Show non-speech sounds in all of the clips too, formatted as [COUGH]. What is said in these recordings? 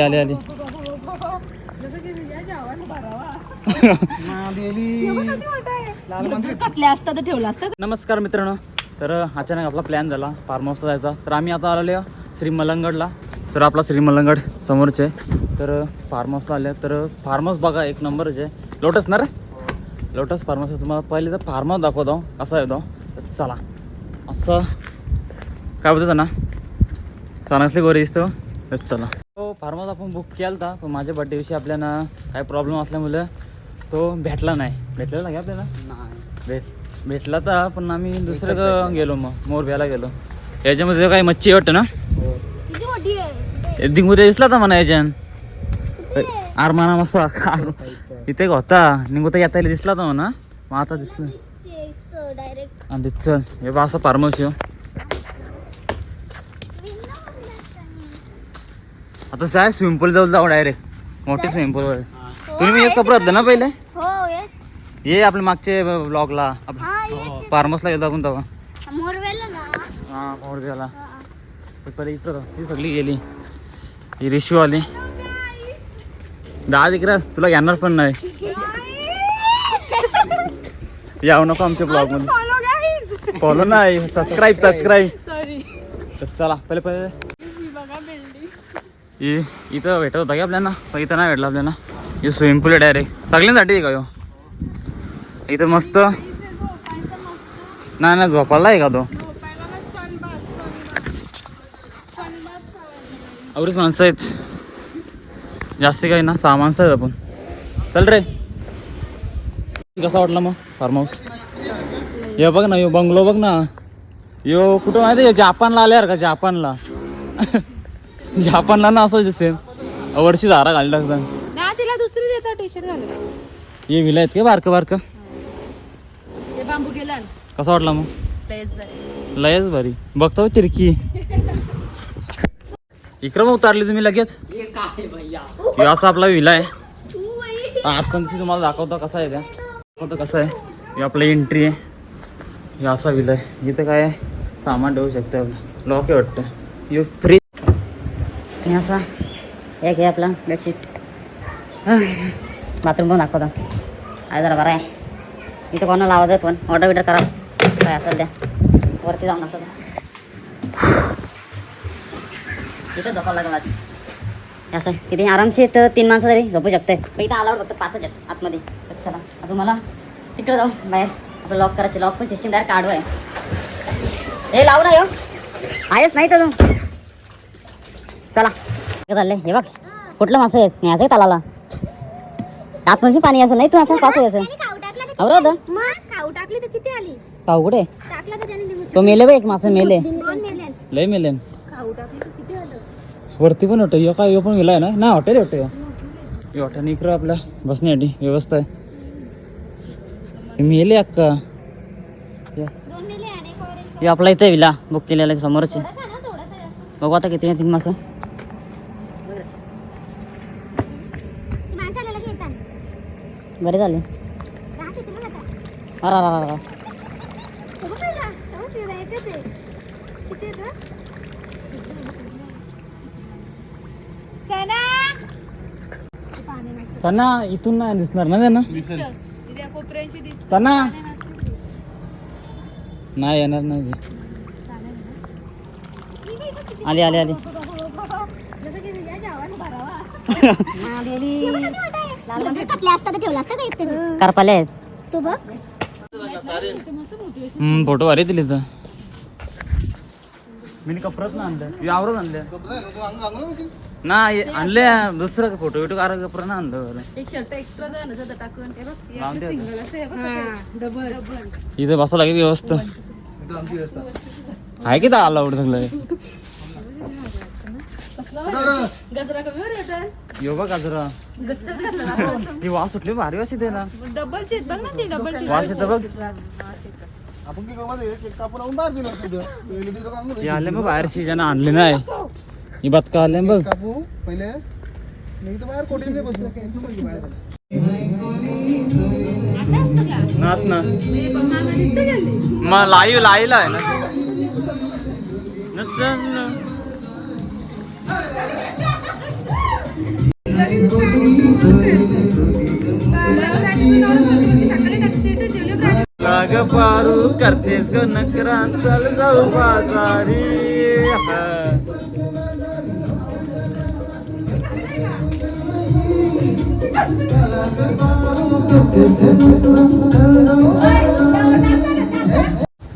आली आली. आली कटल्या असता तर ठेवला असता नमस्कार मित्रांनो तर अचानक आपला प्लॅन झाला फार्म हाऊसला जायचा. तर आम्ही आता आलेलो श्री मलंगडला. तर आपला श्री मलंगड समोरचे तर फार्म हाऊसला आले. तर फार्म हाऊस बघा एक नंबरच आहे लोटस ना रे? लोटस फार्म हाऊस तुम्हाला पहिले तर फार्म हाऊस दाखवतो. असा आहे तो? तर चला. असं. काय बोलतो ना चाणसली गोरी दिसतो. तर चला. तो फार्म हाऊस आपण बुक केला होता पण माझ्या बड्डे दिवशी आपल्याला काय प्रॉब्लेम असल्यामुळे तो भेटला नाही. भेटलेला नाही का आपल्याला? भेट भेटला तर पण आम्ही दुसरं गेलो मग मोरब्याला गेलो. याच्यामध्ये काही मच्छी वाटतं ना? किती मोठी आहे? दिंगुऱ्या दिसला तर म्हणा याच्यान. आरमाना मस्त इथे होता? निघूता येता दिसला तर म्हणा. मग आता दिसलं. डायरेक्ट आणि चल हे बा असं फार्मसी हो. आता साहेब स्विमिंग पूल जाऊ जाऊ डायरेक्ट मोठे स्विमिंग पूल वर. तुम्ही मी एक कपडे होते ना पहिले? हो येस. ये आपले मागचे ब्लॉगला फार्मसला गेलो आपण तेव्हा. मोरवेला ना. हा पहिले होतं. ही. सगळी गेली. ही रिशू आली दहा इकडं. तुला घेणार पण नाही. यावं नको आमच्या ब्लॉगमध्ये फॉलो नाही. सबस्क्राईब सबस्क्राईब तर चला पहिले पहिले. इथं भेटत होता की आपल्याला? पण इथं नाही भेटलं आपल्याला. हे स्विमिंग पूल आहे डायरेक्ट सगळ्यांसाठी आहे का यो? इथं मस्त. नाही नाही झोपायला आहे का तो? अवरीच माणसं आहेत. जास्ती काही ना सहा माणसं आहेत आपण. चल रे. कसा वाटला मग फार्म हाऊस यो बघ ना यो बंगलो बघ ना. यो कुठं माहिती आहे जापानला आल्यावर का जापानला? [LAUGHS] जापानला ना असं सेम वर्षी धारा घाली टाकतात. ना तिला दुसरी देतो टी शर्ट घालून. हे विला आहेत का बारकं बारकं? ते बांबू गेला कसा वाटला मग? प्लेस बरे लयच भारी. बघतो तिरकी. इकडं मग उतारली तुम्ही लगेच? हे असा आपला विला आहे. आतपण तुम्हाला दाखवतो कसा आहे त्या. दाखवतो कसं आहे. हे आपलं एंट्री आहे. हे असा विला आहे. इथं काय आहे? सामान ठेवू शकते आपलं. लॉक आहे वाटतं. हे फ्री आणि असा. एक हे आपला बेडशीट बाथरूम पण दाखवतो. आहे जरा बरं आहे. इथं कोणाला लावायचं आहे पण ऑर्डर बिर्डर करा. काय असेल द्या. वरती जाऊन दाखवतो. इथं झोपावं लागला असं आहे. किती? आरामशी तर तीन माणसं तरी झोपू शकते पण इथं आल्यावर फक्त पाचच आहेत आतमध्ये. चला. आता मला तिकडे जाऊ. बाहेर. आपलं लॉक करायचं. लॉक पण सिस्टीम डायरेक्ट काढू आहे. हे लावू ना येऊ हो. आहेच नाही तर चला. चालले हे बघ कुठलं मासे आहेत? नाही असं तालाला आतमध्ये पाणी असं नाही तू असं पाच यायचं तर अवरा होतं. मग खाऊ टाकली तर किती आली? काऊ कुठे? टाकला त्याने तो मेले बघ एक मासे मेले. दोन मेले लय मेलेन खाऊ टाकली तर किती आलं? वरती पण होतं यो काय यो पण विला आहे ना नाही हॉटेल आहे वाटतं हे हॉटेल इकडं आपल्या बसण्यासाठी व्यवस्था आहे. हे मेले अक्का. हे- दोन मेले आणि एक orange. हे आपला इथे विला बुक केलेला आहे समोरच. आहे. थोडासा ना थोडासा जास्त. बघू आता किती आहे तीन मासं ती माणसं आलेला की येतात बरे झाले. अरा अरा सना पाणी नाही सना इथून नाही दिसणार ना त्यांना? सना! नाही येणार नाही. आली आली आली. [LAUGHS] [LAUGHS] असता तर ठेवला असता का करपाले सोबत हम्म फोटो भारी दिली तर मी कपडच ना आणलं. यावरच आणल्या ना हे आणले दुसरं फोटो बिटो कार कपडा ना आणलं बरं. एक शर्ट एक्स्ट्रा टाकून. हे बघ लावून आता. डबल इथं बसावं लागेल व्यवस्था. आहे की दहा आला सगळं? गजरा कमी वर यो बघ जरा. ही वास सुटली भारी वास येते ना. डबल चीज बघ ना ती डबल वास येतं बघ. आपण की गमत एक एक कापून आणून बाहेर दिलं काम हे आले मग बाहेरशी ज्यांना आणले नाही. ही बदका आले बघ. कापू पहिले मी इथं बाहेर कोटीने बसलो बाहेर. असं असतं का? नाच ना. हे मग लाईव्ह लाईव्ह आहे ना. [LAUGHS] लाग पारू करतेस ग नकरा चल जाऊ बाजारी.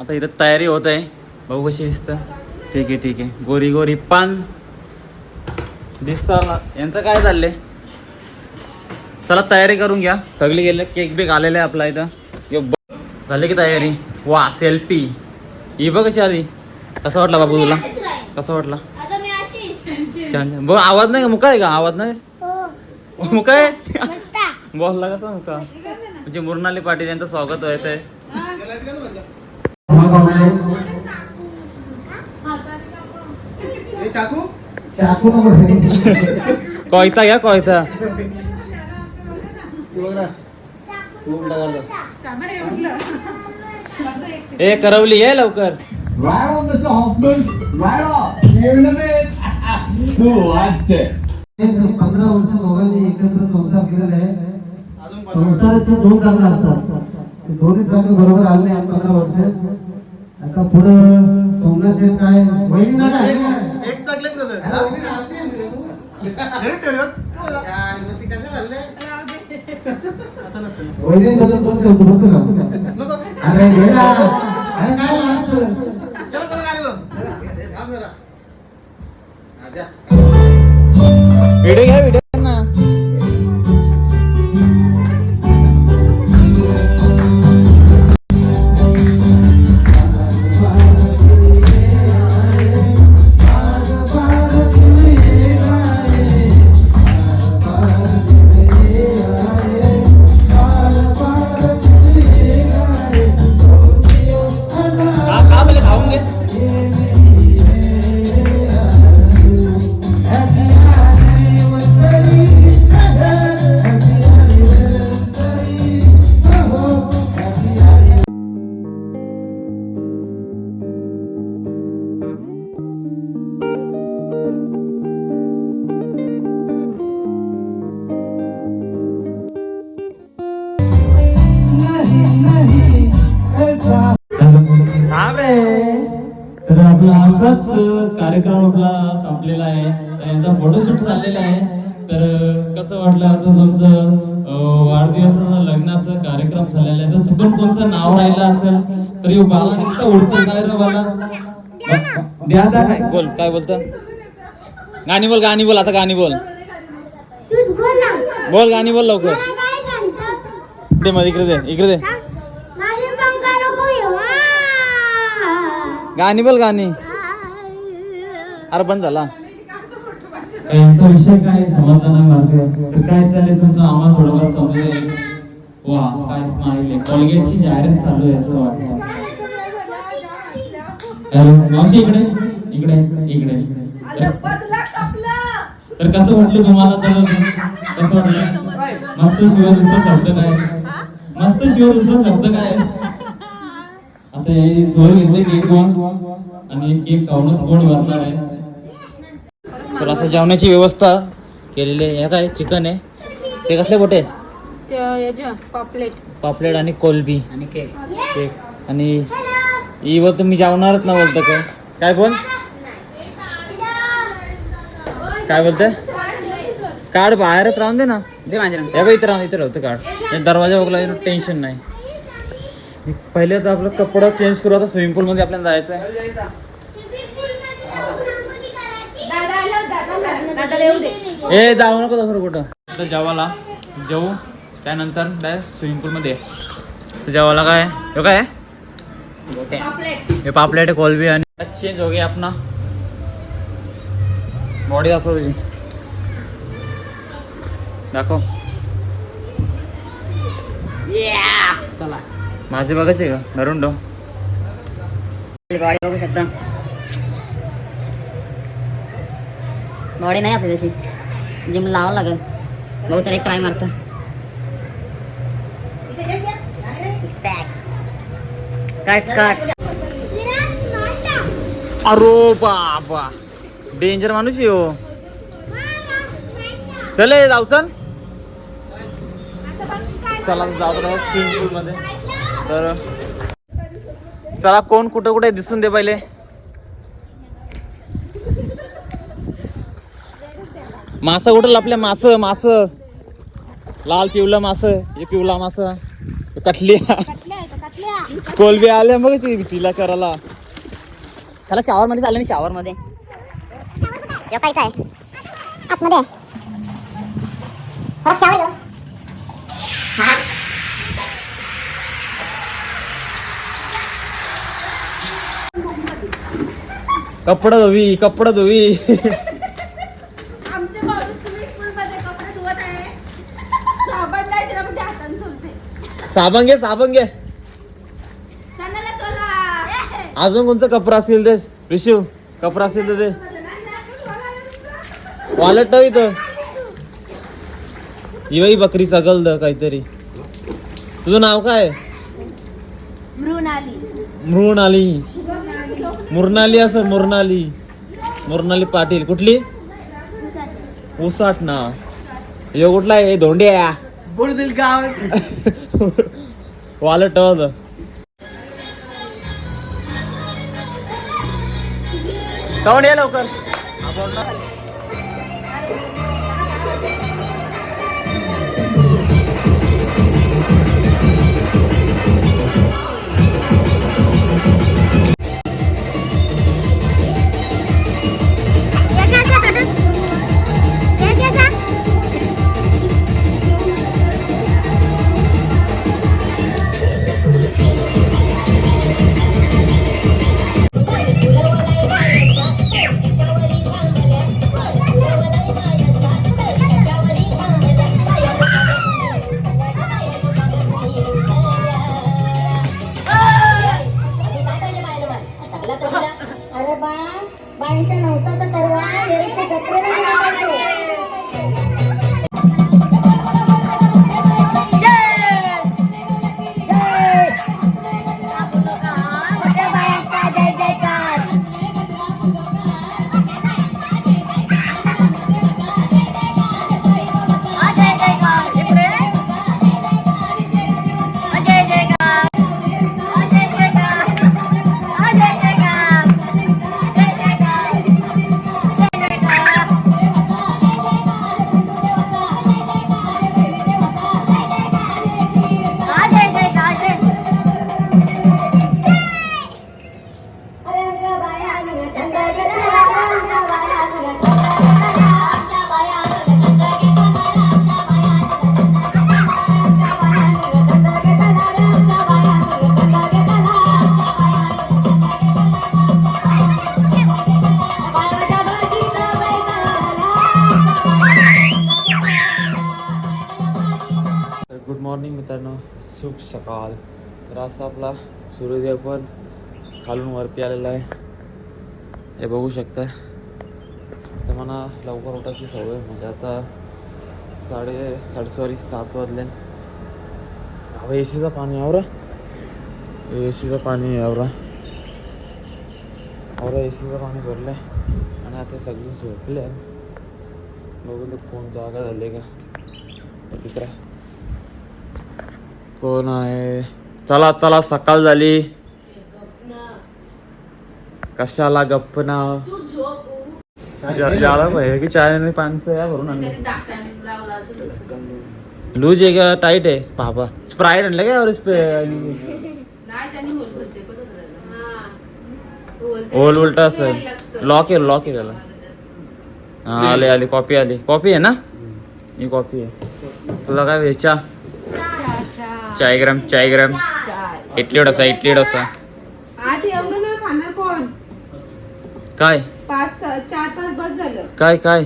आता इथं तयारी होत आहे. बघू कशी दिसतं. ठीक आहे ठीक आहे. गोरी गोरी पान. दिसतं ना यांचं काय चाललंय? चला तयारी करून घ्या. सगळे गेले केक बिक आलेला आहे आपला इथं. यो झाली की तयारी? वा सेल्फी ही बघ कशी आली. कसं वाटला बाबू तुला? कसं वाटला? आता मी अशी छान छान. बघ आवाज नाही का? मुका आहे का? आवाज नाही? हो मुका आहे? [LAUGHS] बोलला कसा मुका? म्हणजे मुरनाली पाटील यांचं स्वागत होत आहे हे चाकू चाकू कोयता घ्या कोयता. ए करवली ये लवकर? पंधरा वर्ष दोघांनी एकत्र संसार केलेला आहे. अजून पंधरा संसाराचे दोन चांगले असतात. ते दोन्ही चांगले बरोबर आले आज पंधरा वर्ष. आता पुढं सोमनाचे काय? वहिनी ना काय? एक- एक चाकलेट देतात. अरे, वहिनी आणते ना तू. घरी ठेवलं. काय, मग ती कसं घालले? असं नसतं ना. वहिनींबद्दल दोन शब्द बोलतो का नको. अरे घे ना अरे काय लागतं चला चला गाडी वर. थांब जरा. हा, द्या. व्हिडिओ घ्या व्हिडिओ तर आपला असाच कार्यक्रम आपला संपलेला आहे. यांचा फोटोशूट चाललेला आहे. तर कसं वाटलं आता तुमचं वाढदिवसाचं लग्नाचं कार्यक्रम झालेला आहे. तर चुकून कोणचं नाव राहिलं असेल तर बाला नुसता उडतो काय रे बाला? द्या द्या काय? बोल काय बोलत? गाणी बोल गाणी बोल आता गाणी बोल. बोल ना. बोल गाणी बोल लवकर. दे मध्ये इकडे दे इकडे दे माझे पंखा नको येऊ गाणी बोल गाणी. अरे बंद झाला. यांचा विषय काय? समजला नाही मला तर काय चालेल तुमचं? आम्हाला थोडंफार समजेल वा काय स्माईल आहे. कॉलगेटची जाहिरात चालू आहे असं वाटतं. मावशी इकडे? इकडे इकडे. तर- तर कसं वाटलं तुम्हाला तर? कसं वाटलं? मस्त शिवाय दुसरा शब्द काय? मस्त शिवाय दुसरा शब्द काय? आता हे जोर घेतले केक आणि केक खाऊनच पोट भरणार आहे. तर असं जेवणाची व्यवस्था केलेली आहे. हे काय चिकन आहे? ते कसले बोटे आहेत पापलेट. पापलेट आणि कोलबी. आणि केक. केक. आणि इवर तुम्ही जेवणारच ना बोलतं काय? काय बोल काय बोलतंय कार्ड बाहेरच राहून दे ना. दे माझ्या हे इथं राहून इथं राहतं कार्ड हे दरवाजा बघला टेन्शन नाही. पहिले तर आपलं कपडा चेंज करू आता स्विमिंग पूल मध्ये आपल्याला जायचं आहे ए जाऊ नको तसं कुठं. तर जेवायला. जेवू त्यानंतर डायरेक्ट स्विमिंग पूल मध्ये तर जेवायला काय? हे काय? हे पापलेट कोलबी आणि चेंज हो गया अपना. बॉडी दाखव तुझी. दाखव. चला. माझी बघायची का? धरून ठेव. बॉडी बघू शकता. बॉडी नाही आपली तशी. जिम लावावं लागेल. तर एक ट्राय मारतं. कट कट अरो बाबा. डेंजर माणूस आहे हो. चले जाऊ चल. चला जाऊ स्विमिंग पूल मध्ये. तर चला कोण कुठं कुठे दिसून दे पहिले. मास कुठं लपले मास मास. लाल पिवलं मास हे पिवला मास. कटली कोलबी आल्या मग तिला करायला. चला शावर मध्ये चाललो मी शावर मध्ये काय काय? आतमध्ये कपडा धुवी कपडा धुवी. आमचे भाऊ स्विमिंग पूल मध्ये कपडे धुवत आहे. साबण नाही तिला म्हणजे हाताने चलते. साबण घे साबण घे. सणाला चला. अजून कोणतं कपडा असेल ते? रिशिव कपडा असेल तर ते वॉलेट ठेव इथं. ही बाई बकरी सगल द काहीतरी. तुझं नाव काय? मृणाली. मृणाली. मुरनाली असं मुरनाली. मुरनाली पाटील. कुठली? उसाट ना. यो कुठला आहे? धोंड्या बुडदिल गाव. वॉलेट. काऊन ये लवकर? मित्रांनो शुभ सकाळ. तर असा आपला सूर्योदय पण खालून वरती आलेला आहे. हे बघू शकता तर मला लवकर उठायची सवय म्हणजे आता साडे साडे सॉरी सात वाजले. अहो ए सीचं पाणी आवरा. ए सीचं पाणी आवरा. आवरा ए सीचं पाणी भरलं आहे आणि आता सगळी झोपले बघून बघू तर कोण जागा झाली का. तिकडे. कोण आहे? चला चला सकाळ झाली. कशाला गप्प ना की चाय पाणीचं या भरून आणलं. लूज आहे का? टाईट आहे. पापा स्प्राईट आणलं का यावर नाही होल हा ओल उलट असेल. लॉक आहे लॉक आहे त्याला. हा आले आली. कॉपी आली. कॉपी आहे ना? ही कॉपी आहे. तुला काय व्हायच्या चाय. ग्राम चाय ग्राम. इडली डोसा इडली डोसा. आठ एवढं ना खाणार कोण? काय? पाच सहा- चार पाच बस झालं. काय काय?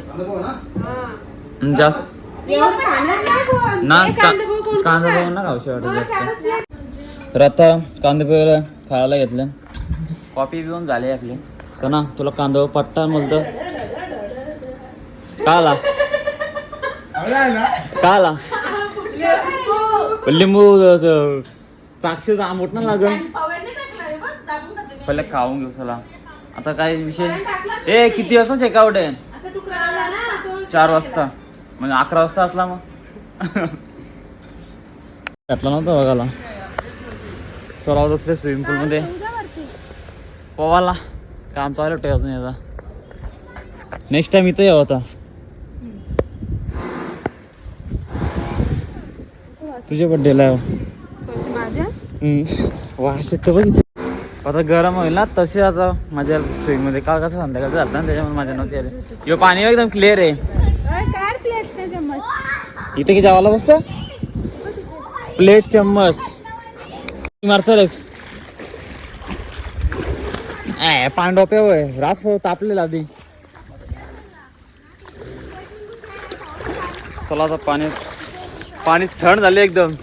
जास्त? एवढं खाणार नाही कोण? ना कांदे पोहे कोण कांदा खाणार? बघून ना खाऊशी वाटत जास्त. शाळेत नाही. तर आता कांदे पोहे खायला घेतलं. कॉफी पिऊन झाली आपली. सना तुला कांदा पट्टा बोलतो. का आला का आला लिंबू चाक्षी आंबट ना लागल. पहिले खाऊन घेऊ चला. आता काय विषय? ए किती वाजता चेकआउट आहे? असं तुकडा आला ना तो चार वाजता. म्हणजे अकरा वाजता असला मग. [LAUGHS] भेटला नव्हता बघायला चला दुसरे स्विमिंग पूलमध्ये पोवाला. काम चालू ठेव अजून याचा नेक्स्ट टाइम इथं यावं आता. तुझ्या बड्डेला येतो बघ. इथे. आता गरम होईल ना तसे आता माझ्या स्विमिंगमध्ये. काल कसं संध्याकाळचं झालं ना त्याच्यामुळे माझ्या नव्हती आले. यो पाणी एकदम क्लिअर आहे. इथे किती आवाला बसतं? प्लेट चम्मच. रे ए पांडोपे होय. रात तापलेला आधी. चला आता पाणी पाणी थंड झाले एकदम.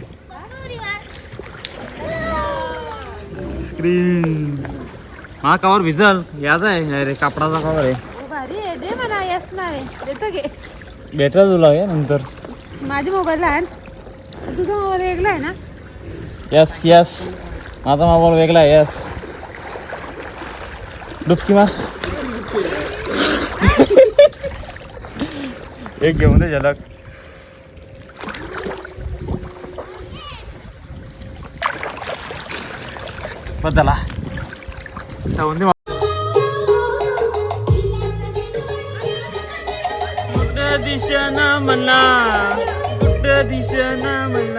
स्क्रीन हा कवर भिजल. याचा आहे. रे कापडाचा कवर आहे. आहे. भेटला तुला हे नंतर. माझी मोबाईल लहान तुझा मोबाईल वेगळा आहे ना? यस यस माझा मोबाईल वेगळा आहे. यस डुबकी मार. [LAUGHS] एक घेऊन दे झलक. बदला ठेवून दे कुठं दिशना मला कुठं दिशना मला पार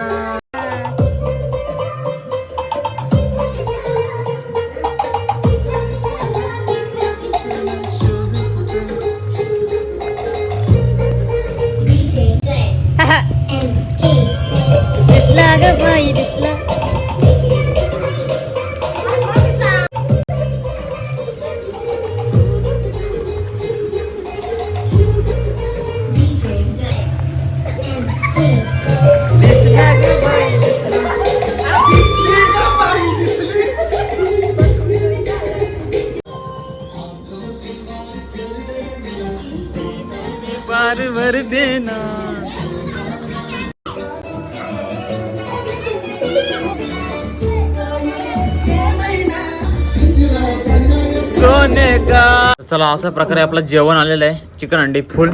चला अशा प्रकारे आपलं जेवण आलेलं आहे. चिकन अंडी फुल.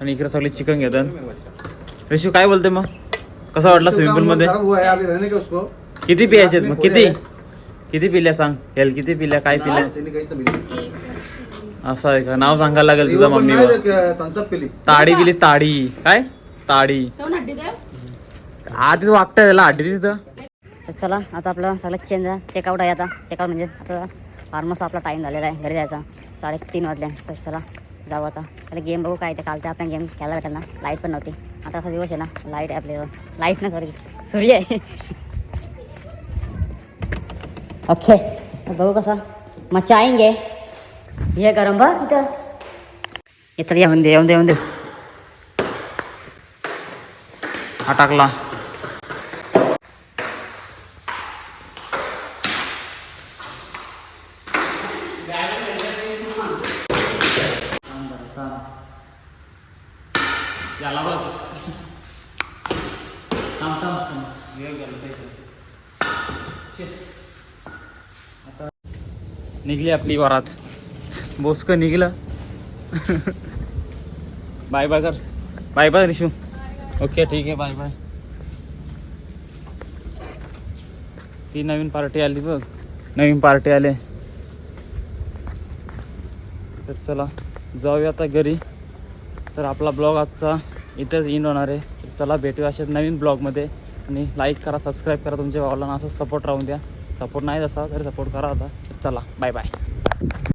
आणि इकडे सगळे चिकन घेतात. ऋषू काय बोलते मग? कसं वाटलं स्विमिंग पूल मध्ये? किती पियाचे मग? किती? किती पिल्या सांग? हेल किती पिल्या? काय पिल्या. असं आहे का? नाव सांगायला लागेल तुझा मम्मी ताडी पिली ताडी. काय? ताडी. आधी वागताय त्याला आडी तिथं. चला आता आपलं सगळं चेंज चेकआउट आहे आता. चेकआउट म्हणजे आता ऑलमोस्ट आपला टाईम झालेला आहे घरी जायचा. साडेतीन वाजले. तर चला जाऊ आता. त्याला गेम बघू काय ते. काल ते आपण गेम खेळायला भेटेल ना. लाइट पण नव्हती. आता असा दिवस आहे ना लाइट आहे आपल्यावर लाइट ना सॉरी सूर्य आहे. ओके बघू कसा. मच्छा आएंगे ये गरम बा तिथं ये चल येऊन दे येऊन दे येऊन दे. हा टाकला. गेलं. आता निघली आपली वरात. बोसक निघलं. बाय बाय कर. Bye bye Rishu. ओके ठीक आहे बाय बाय. ती नवीन पार्टी आली बघ. नवीन पार्टी आले. तर चला जाऊया आता घरी. तर आपला ब्लॉग आजचा इथेच इंड होणार आहे. तर चला भेटूया अशाच नवीन ब्लॉगमध्ये. आणि लाईक करा सबस्क्राईब करा तुमच्या भावाला असं सपोर्ट राहून द्या. सपोर्ट नाही तसा तरी सपोर्ट करा आता. चला बाय बाय